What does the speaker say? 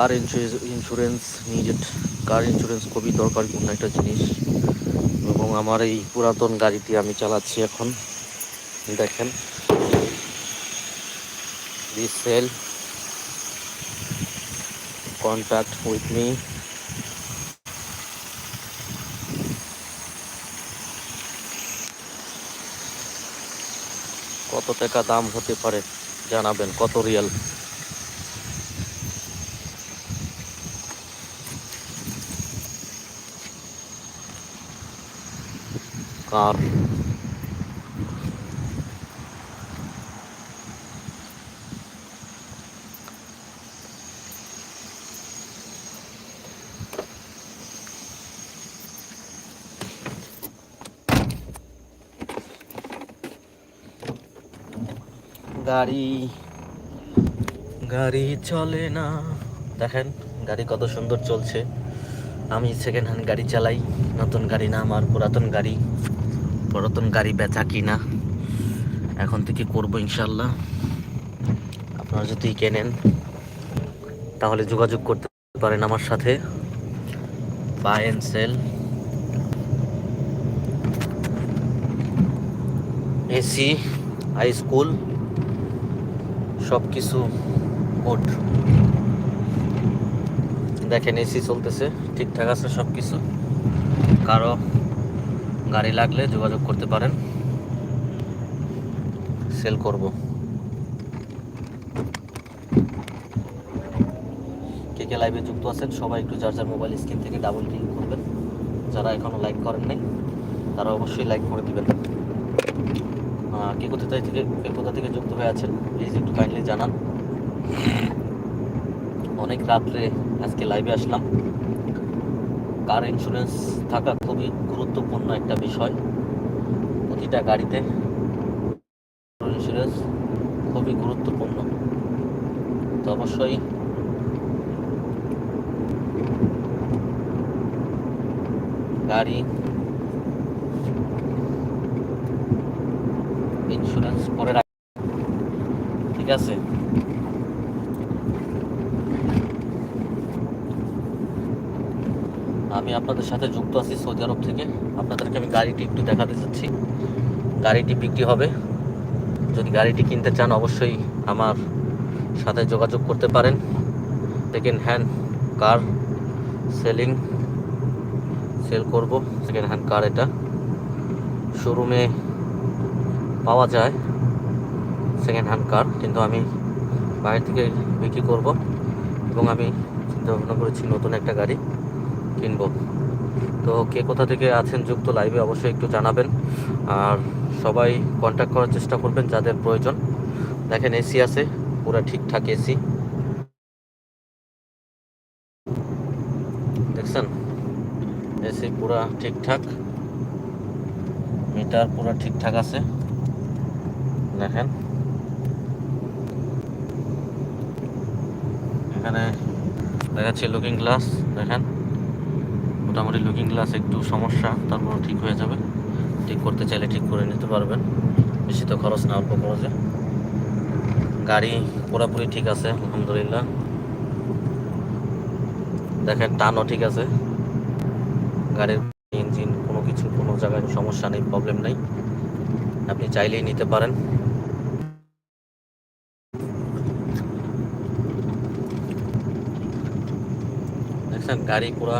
Car insurance needed car insurance খুবই দরকারপূর্ণ একটা জিনিস। এবং আমার এই পুরাতন গাড়িটি আমি চালাচ্ছি এখন। দেখেন। সেল কন্ট্যাক্ট উইথ মি কত টাকা দাম হতে পারে? জানাবেন। কত রিয়াল? কার গাড়ি গাড়ি চলে না। দেখেন, গাড়ি কত সুন্দর চলছে। আমি সেকেন্ড হ্যান্ড গাড়ি চালাই, নতুন গাড়ি না, আমার পুরাতন গাড়ি। পুরাতন গাড়ি বেচা কিনা। এখন থেকে করব ইনশাল্লাহ। আপনারা যদি কেনেন, তাহলে যোগাযোগ করতে পারেন আমার সাথে। Buy and sell AC high school সব কিছু গুড দেখেন এসি চলতেছে, ঠিকঠাক আছে সব কিছু কারও গাড়ি লাগলে যোগাযোগ করতে পারেন। সেল করব। কে কে লাইভে যুক্ত আছেন, সবাই একটু যার যার মোবাইল স্ক্রিন থেকে ডাবল ক্লিক করবেন। যারা এখনও লাইক করেন নাই, তারা অবশ্যই লাইক করে দিবেন। কে কোথা থেকে কে কোথা থেকে যুক্ত হয়ে আছেন প্লিজ একটু কাইন্ডলি জানান। অনেক রাত্রে আজকে লাইভে আসলাম। কার ইন্স্যুরেন্স থাকা খুবই গুরুত্বপূর্ণ একটা বিষয়। প্রতিটা গাড়িতে ইন্স্যুরেন্স খুবই গুরুত্বপূর্ণ। তো অবশ্যই গাড়ি ইন্স্যুরেন্স করে রাখ ঠিক আছে? আমি আপনাদের সাথে যুক্ত আছি সৌদি আরব থেকে। আপনাদেরকে আমি গাড়িটি একটু দেখাতে চাচ্ছি গাড়িটি বিক্রি হবে। যদি গাড়িটি কিনতে চান, অবশ্যই আমার সাথে যোগাযোগ করতে পারেন। Second hand car selling sell করব। সেকেন্ড হ্যান্ড কার এটা। শোরুমে পাওয়া যায় সেকেন্ড হ্যান্ড কার কিন্তু আমি বাইরে থেকে বিক্রি করব। এবং আমি চিন্তা ভাবনা করেছি, নতুন একটা গাড়ি। কিনবো। তো কে কোথা থেকে আছেন যুক্ত লাইভে অবশ্যই একটু জানাবেন। আর সবাই কন্ট্যাক্ট করার চেষ্টা করবেন যাদের প্রয়োজন। দেখেন এসি আছে, পুরো ঠিকঠাক এসি দেখছেন? এসি পুরা ঠিকঠাক। মিটার পুরা ঠিকঠাক আছে। দেখেন। এখানে দেখাচ্ছে লুকিং গ্লাস দেখেন। মোটামুটি লুকিং গ্লাস একটু সমস্যা তারপর ঠিক হয়ে যাবে। ঠিক করতে চাইলে ঠিক করে নিতে পারবেন। বেশি তো খরচ না, অল্প খরচে। গাড়ি পুরোপুরি ঠিক আছে, আলহামদুলিল্লাহ। দেখেন, টানও ঠিক আছে। গাড়ির ইঞ্জিন কোনো কিছু, কোনো জায়গায় সমস্যা নেই প্রবলেম নেই। আপনি চাইলেই নিতে পারেন। দেখছেন, গাড়ি পুরা